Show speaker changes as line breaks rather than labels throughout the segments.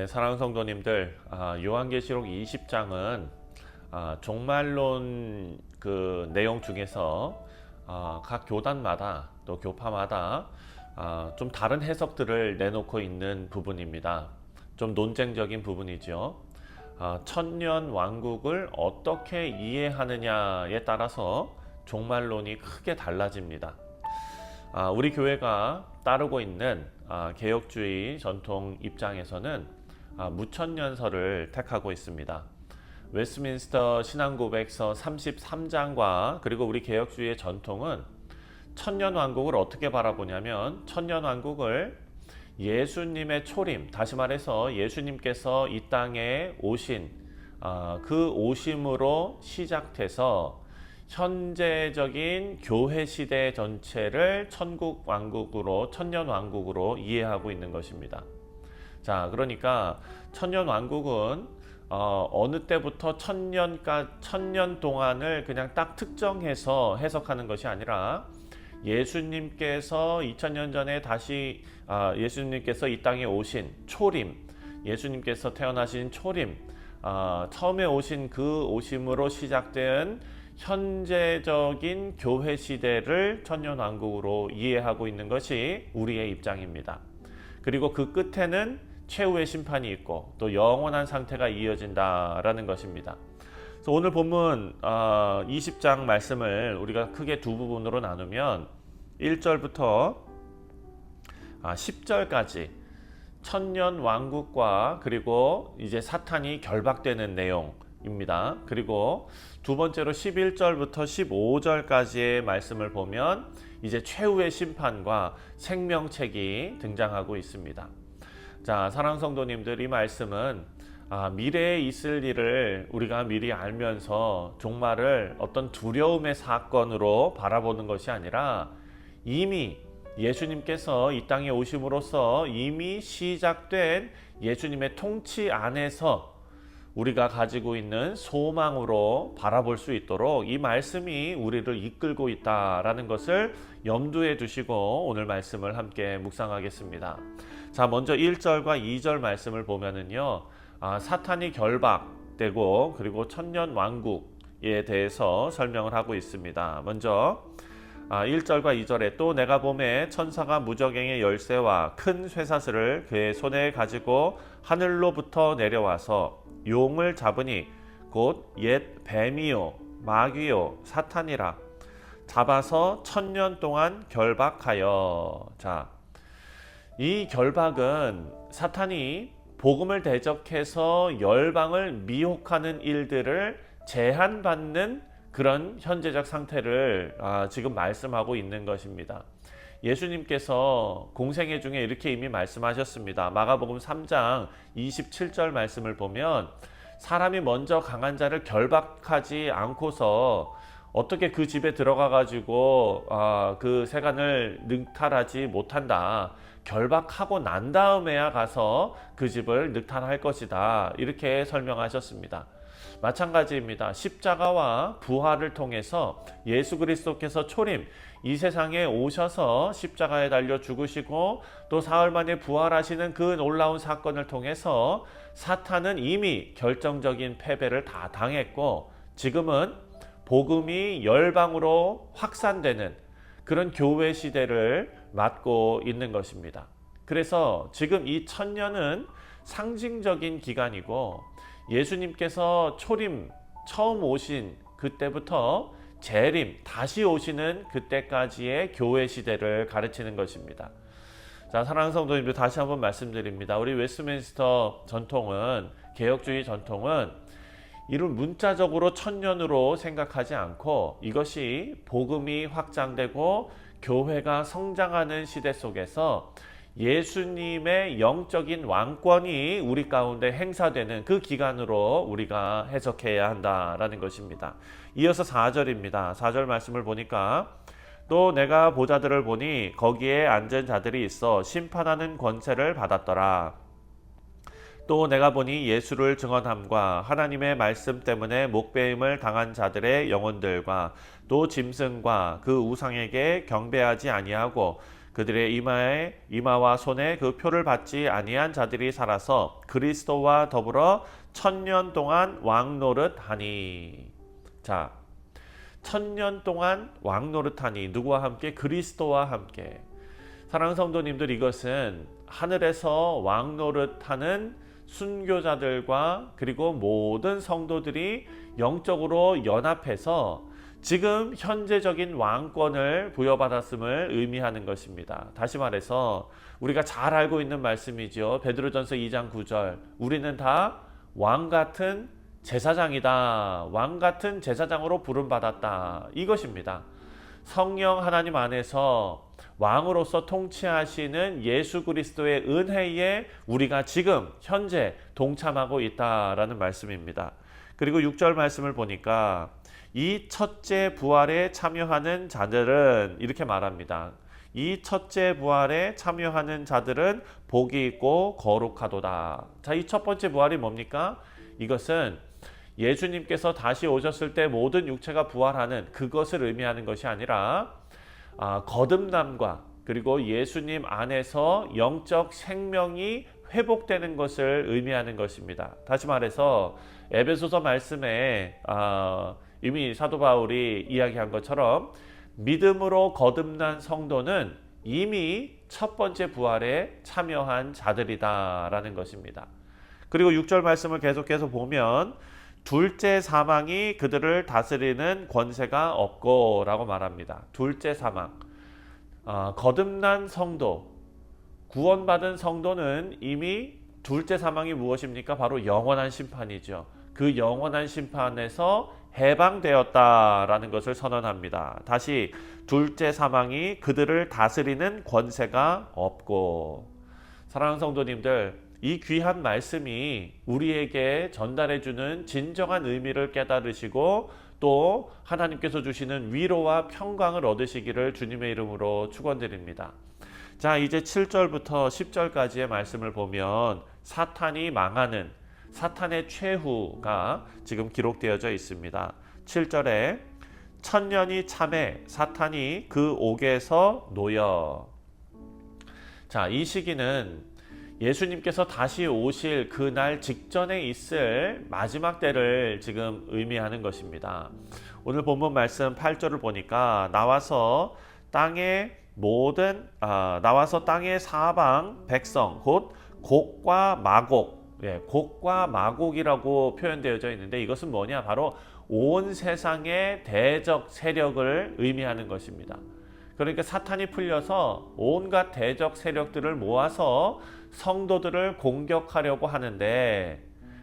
네, 사랑하는 성도님들, 아, 요한계시록 20장은 아, 종말론 그 내용 중에서 아, 각 교단마다 또 교파마다 아, 좀 다른 해석들을 내놓고 있는 부분입니다. 좀 논쟁적인 부분이죠. 아, 천년 왕국을 어떻게 이해하느냐에 따라서 종말론이 크게 달라집니다. 아, 우리 교회가 따르고 있는 아, 개혁주의 전통 입장에서는 아, 무천년설을 택하고 있습니다. 웨스민스터 신앙고백서 33장과 그리고 우리 개혁주의의 전통은 천년 왕국을 어떻게 바라보냐면 천년 왕국을 예수님의 초림, 다시 말해서 예수님께서 이 땅에 오신 아, 그 오심으로 시작돼서 현재적인 교회 시대 전체를 천국 왕국으로 천년 왕국으로 이해하고 있는 것입니다. 자, 그러니까 천년 왕국은 어, 어느 때부터 천년까 천년 동안을 그냥 딱 특정해서 해석하는 것이 아니라 예수님께서 2000년 전에 다시 아, 예수님께서 이 땅에 오신 초림, 예수님께서 태어나신 초림, 아, 처음에 오신 그 오심으로 시작된 현재적인 교회 시대를 천년 왕국으로 이해하고 있는 것이 우리의 입장입니다. 그리고 그 끝에는 최후의 심판이 있고 또 영원한 상태가 이어진다라는 것입니다. 그래서 오늘 본문 어, 20장 말씀을 우리가 크게 두 부분으로 나누면 1절부터 아, 10절까지 천년 왕국과 그리고 이제 사탄이 결박되는 내용입니다. 그리고 두 번째로 11절부터 15절까지의 말씀을 보면 이제 최후의 심판과 생명책이 등장하고 있습니다. 자, 사랑 성도님들 이 말씀은 아, 미래에 있을 일을 우리가 미리 알면서 종말을 어떤 두려움의 사건으로 바라보는 것이 아니라 이미 예수님께서 이 땅에 오심으로써 이미 시작된 예수님의 통치 안에서 우리가 가지고 있는 소망으로 바라볼 수 있도록 이 말씀이 우리를 이끌고 있다라는 것을 염두에 두시고 오늘 말씀을 함께 묵상하겠습니다. 자, 먼저 1절과 2절 말씀을 보면은요. 아, 사탄이 결박되고 그리고 천년 왕국에 대해서 설명을 하고 있습니다. 먼저 아, 1절과 2절에 또 내가 봄에 천사가 무적행의 열쇠와 큰 쇠사슬을 그의 손에 가지고 하늘로부터 내려와서 용을 잡으니 곧 옛 뱀이요 마귀요 사탄이라 잡아서 천년 동안 결박하여 자 이 결박은 사탄이 복음을 대적해서 열방을 미혹하는 일들을 제한받는 그런 현재적 상태를 아, 지금 말씀하고 있는 것입니다. 예수님께서 공생애 중에 이렇게 이미 말씀하셨습니다. 마가복음 3장 27절 말씀을 보면 사람이 먼저 강한 자를 결박하지 않고서 어떻게 그 집에 들어가 가지고 아, 그 세간을 능탈하지 못한다. 결박하고 난 다음에야 가서 그 집을 늑탈할 것이다. 이렇게 설명하셨습니다. 마찬가지입니다. 십자가와 부활을 통해서 예수 그리스도께서 초림 이 세상에 오셔서 십자가에 달려 죽으시고 또 사흘 만에 부활하시는 그 놀라운 사건을 통해서 사탄은 이미 결정적인 패배를 다 당했고 지금은 복음이 열방으로 확산되는 그런 교회 시대를 맞고 있는 것입니다. 그래서 지금 이 천년은 상징적인 기간이고 예수님께서 초림 처음 오신 그때부터 재림 다시 오시는 그때까지의 교회 시대를 가르치는 것입니다. 자, 사랑하는 성도님들 다시 한번 말씀드립니다. 우리 웨스트민스터 전통은 개혁주의 전통은 이를 문자적으로 천년으로 생각하지 않고 이것이 복음이 확장되고 교회가 성장하는 시대 속에서 예수님의 영적인 왕권이 우리 가운데 행사되는 그 기간으로 우리가 해석해야 한다라는 것입니다. 이어서 4절입니다. 4절 말씀을 보니까 또 내가 보자들을 보니 거기에 앉은 자들이 있어 심판하는 권세를 받았더라. 또 내가 보니 예수를 증언함과 하나님의 말씀 때문에 목배임을 당한 자들의 영혼들과 또 짐승과 그 우상에게 경배하지 아니하고 그들의 이마에 이마와 손에 그 표를 받지 아니한 자들이 살아서 그리스도와 더불어 천년 동안 왕노릇하니. 자, 천년 동안 왕노릇하니 누구와 함께 그리스도와 함께. 사랑하는 성도님들 이것은 하늘에서 왕노릇하는 순교자들과 그리고 모든 성도들이 영적으로 연합해서 지금 현재적인 왕권을 부여받았음을 의미하는 것입니다. 다시 말해서 우리가 잘 알고 있는 말씀이죠. 베드로전서 2장 9절. 우리는 다 왕 같은 제사장이다. 왕 같은 제사장으로 부름 받았다. 이것입니다. 성령 하나님 안에서 왕으로서 통치하시는 예수 그리스도의 은혜에 우리가 지금 현재 동참하고 있다라는 말씀입니다. 그리고 6절 말씀을 보니까 이 첫째 부활에 참여하는 자들은 이렇게 말합니다. 이 첫째 부활에 참여하는 자들은 복이 있고 거룩하도다. 자, 이 첫 번째 부활이 뭡니까? 이것은 예수님께서 다시 오셨을 때 모든 육체가 부활하는 그것을 의미하는 것이 아니라 아, 거듭남과 그리고 예수님 안에서 영적 생명이 회복되는 것을 의미하는 것입니다. 다시 말해서 에베소서 말씀에 아, 이미 사도 바울이 이야기한 것처럼 믿음으로 거듭난 성도는 이미 첫 번째 부활에 참여한 자들이다라는 것입니다. 그리고 6절 말씀을 계속해서 보면 둘째 사망이 그들을 다스리는 권세가 없고라고 말합니다. 둘째 사망. 어, 거듭난 성도, 구원받은 성도는 이미 둘째 사망이 무엇입니까? 바로 영원한 심판이죠. 그 영원한 심판에서 해방되었다라는 것을 선언합니다. 다시 둘째 사망이 그들을 다스리는 권세가 없고 사랑하는 성도님들 이 귀한 말씀이 우리에게 전달해 주는 진정한 의미를 깨달으시고 또 하나님께서 주시는 위로와 평강을 얻으시기를 주님의 이름으로 축원드립니다. 자, 이제 7절부터 10절까지의 말씀을 보면 사탄이 망하는 사탄의 최후가 지금 기록되어져 있습니다. 7절에 천년이 참해 사탄이 그 옥에서 놓여. 자, 이 시기는 예수님께서 다시 오실 그날 직전에 있을 마지막 때를 지금 의미하는 것입니다. 오늘 본문 말씀 8절을 보니까 나와서 땅의 모든 아, 나와서 땅의 사방 백성 곧 곡과 마곡 예, 곡과 마곡이라고 표현되어져 있는데 이것은 뭐냐 바로 온 세상의 대적 세력을 의미하는 것입니다. 그러니까 사탄이 풀려서 온갖 대적 세력들을 모아서 성도들을 공격하려고 하는데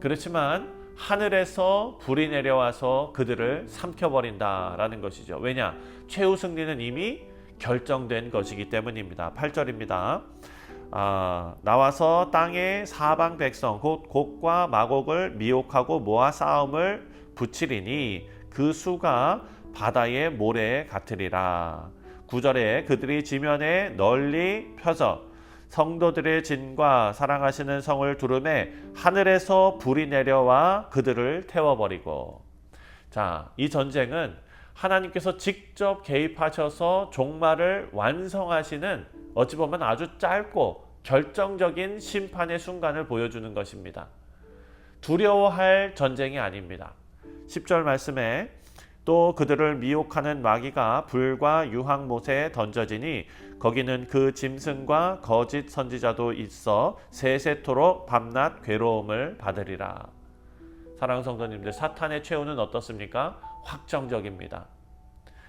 그렇지만 하늘에서 불이 내려와서 그들을 삼켜버린다라는 것이죠. 왜냐? 최후 승리는 이미 결정된 것이기 때문입니다. 8절입니다. 아, 나와서 땅의 사방 백성 곧 곡과 마곡을 미혹하고 모아 싸움을 붙이리니 그 수가 바다의 모래 같으리라. 9절에 그들이 지면에 널리 펴서 성도들의 진과 사랑하시는 성을 두름에 하늘에서 불이 내려와 그들을 태워버리고 자, 이 전쟁은 하나님께서 직접 개입하셔서 종말을 완성하시는 어찌 보면 아주 짧고 결정적인 심판의 순간을 보여주는 것입니다. 두려워할 전쟁이 아닙니다. 10절 말씀에 또 그들을 미혹하는 마귀가 불과 유황못에 던져지니 거기는 그 짐승과 거짓 선지자도 있어 세세토록 밤낮 괴로움을 받으리라. 사랑하는 성도님들, 사탄의 최후는 어떻습니까? 확정적입니다.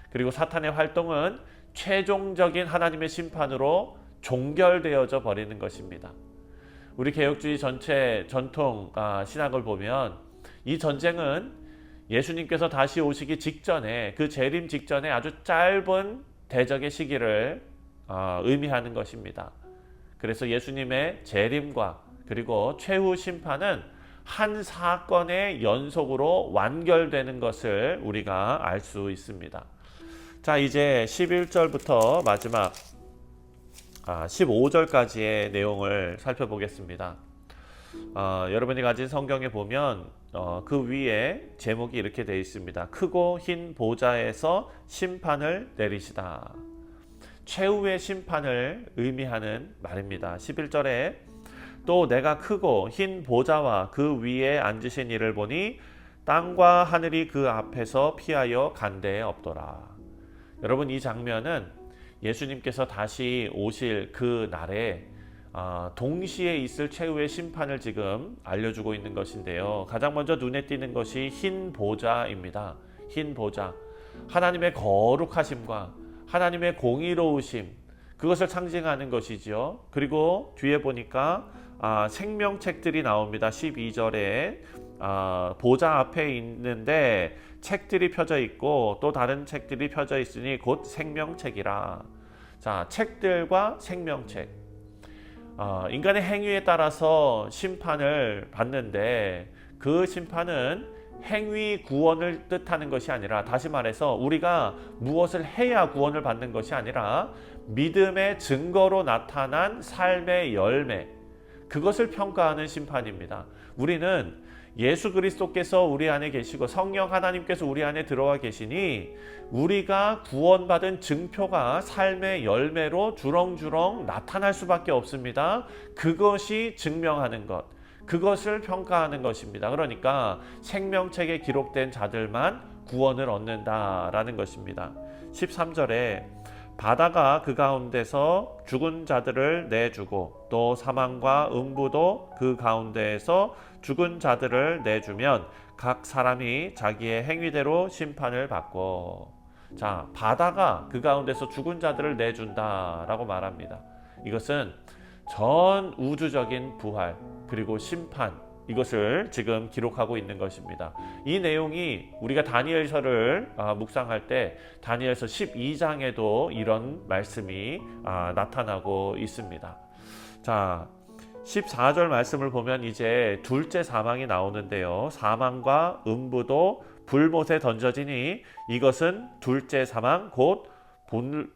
그리고 사탄의 활동은 최종적인 하나님의 심판으로 종결되어져 버리는 것입니다. 우리 개혁주의 전체 전통 아, 신학을 보면 이 전쟁은 예수님께서 다시 오시기 직전에 그 재림 직전에 아주 짧은 대적의 시기를 어, 의미하는 것입니다. 그래서 예수님의 재림과 그리고 최후 심판은 한 사건의 연속으로 완결되는 것을 우리가 알 수 있습니다. 자, 이제 11절부터 마지막 아, 15절까지의 내용을 살펴보겠습니다. 어, 여러분이 가진 성경에 보면 어, 그 위에 제목이 이렇게 되어 있습니다. 크고 흰 보좌에서 심판을 내리시다. 최후의 심판을 의미하는 말입니다. 11절에 또 내가 크고 흰 보좌와 그 위에 앉으신 이를 보니 땅과 하늘이 그 앞에서 피하여 간데에 없더라. 여러분 이 장면은 예수님께서 다시 오실 그 날에 아, 동시에 있을 최후의 심판을 지금 알려주고 있는 것인데요. 가장 먼저 눈에 띄는 것이 흰 보좌입니다. 흰 보좌. 하나님의 거룩하심과 하나님의 공의로우심 그것을 상징하는 것이지요. 그리고 뒤에 보니까 아, 생명책들이 나옵니다. 12절에 아, 보좌 앞에 있는데 책들이 펴져 있고 또 다른 책들이 펴져 있으니 곧 생명책이라. 자, 책들과 생명책. 어, 인간의 행위에 따라서 심판을 받는데 그 심판은 행위 구원을 뜻하는 것이 아니라 다시 말해서 우리가 무엇을 해야 구원을 받는 것이 아니라 믿음의 증거로 나타난 삶의 열매 그것을 평가하는 심판입니다. 우리는 예수 그리스도께서 우리 안에 계시고 성령 하나님께서 우리 안에 들어와 계시니 우리가 구원받은 증표가 삶의 열매로 주렁주렁 나타날 수밖에 없습니다. 그것이 증명하는 것. 그것을 평가하는 것입니다. 그러니까 생명책에 기록된 자들만 구원을 얻는다라는 것입니다. 13절에 바다가 그 가운데서 죽은 자들을 내주고 또 사망과 음부도 그 가운데에서 죽은 자들을 내주면 각 사람이 자기의 행위대로 심판을 받고 자 바다가 그 가운데서 죽은 자들을 내준다라고 말합니다. 이것은 전 우주적인 부활 그리고 심판 이것을 지금 기록하고 있는 것입니다. 이 내용이 우리가 다니엘서를 아, 묵상할 때 다니엘서 12장에도 이런 말씀이 아, 나타나고 있습니다. 자, 14절 말씀을 보면 이제 둘째 사망이 나오는데요. 사망과 음부도 불못에 던져지니 이것은 둘째 사망 곧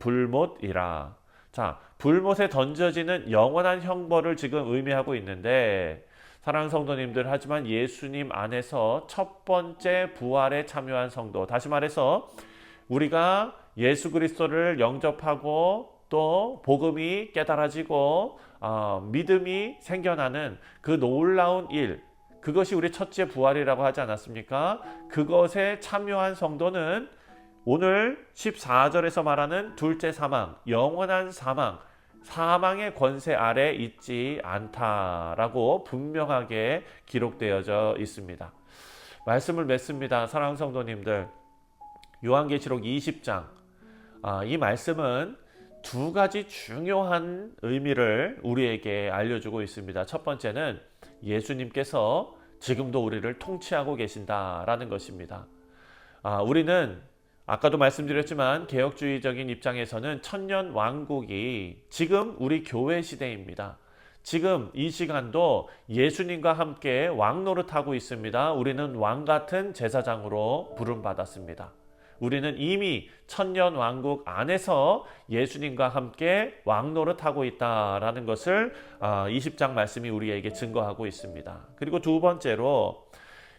불못이라. 자, 불못에 던져지는 영원한 형벌을 지금 의미하고 있는데 사랑하는 성도님들 하지만 예수님 안에서 첫 번째 부활에 참여한 성도 다시 말해서 우리가 예수 그리스도를 영접하고 또 복음이 깨달아지고 어, 믿음이 생겨나는 그 놀라운 일 그것이 우리 첫째 부활이라고 하지 않았습니까? 그것에 참여한 성도는 오늘 14절에서 말하는 둘째 사망, 영원한 사망, 사망의 권세 아래 있지 않다라고 분명하게 기록되어져 있습니다. 말씀을 맺습니다. 사랑하는 성도님들. 요한계시록 20장. 아, 이 말씀은 두 가지 중요한 의미를 우리에게 알려주고 있습니다. 첫 번째는 예수님께서 지금도 우리를 통치하고 계신다라는 것입니다. 아, 우리는 아까도 말씀드렸지만 개혁주의적인 입장에서는 천년 왕국이 지금 우리 교회 시대입니다. 지금 이 시간도 예수님과 함께 왕 노릇하고 있습니다. 우리는 왕 같은 제사장으로 부름받았습니다. 우리는 이미 천년 왕국 안에서 예수님과 함께 왕 노릇하고 있다라는 것을 20장 아, 말씀이 우리에게 증거하고 있습니다. 그리고 두 번째로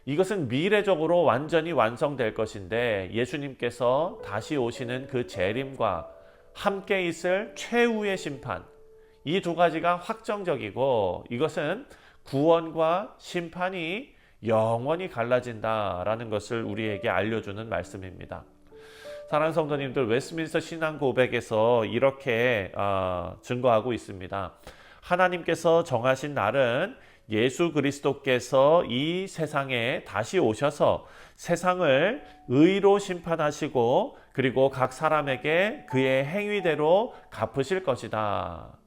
이것은 미래적으로 완전히 완성될 것인데 예수님께서 다시 오시는 그 재림과 함께 있을 최후의 심판 이 두 가지가 확정적이고 이것은 구원과 심판이 영원히 갈라진다라는 것을 우리에게 알려주는 말씀입니다. 사랑하는 성도님들 웨스민스터 신앙 고백에서 이렇게 어, 증거하고 있습니다. 하나님께서 정하신 날은 예수 그리스도께서 이 세상에 다시 오셔서 세상을 의로 심판하시고 그리고 각 사람에게 그의 행위대로 갚으실 것이다.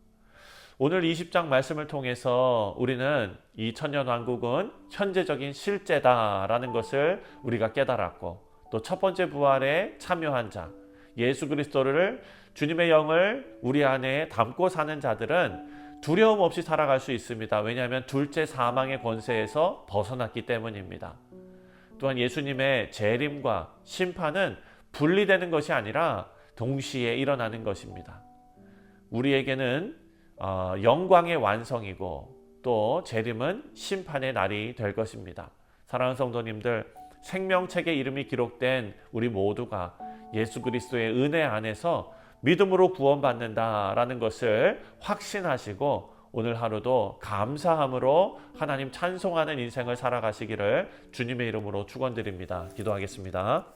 오늘 20장 말씀을 통해서 우리는 이 천년 왕국은 현재적인 실제다라는 것을 우리가 깨달았고 또 첫 번째 부활에 참여한 자 예수 그리스도를 주님의 영을 우리 안에 담고 사는 자들은 두려움 없이 살아갈 수 있습니다. 왜냐하면 둘째 사망의 권세에서 벗어났기 때문입니다. 또한 예수님의 재림과 심판은 분리되는 것이 아니라 동시에 일어나는 것입니다. 우리에게는 어, 영광의 완성이고 또 재림은 심판의 날이 될 것입니다. 사랑하는 성도님들, 생명책의 이름이 기록된 우리 모두가 예수 그리스도의 은혜 안에서 믿음으로 구원받는다라는 것을 확신하시고 오늘 하루도 감사함으로 하나님 찬송하는 인생을 살아가시기를 주님의 이름으로 축원드립니다. 기도하겠습니다.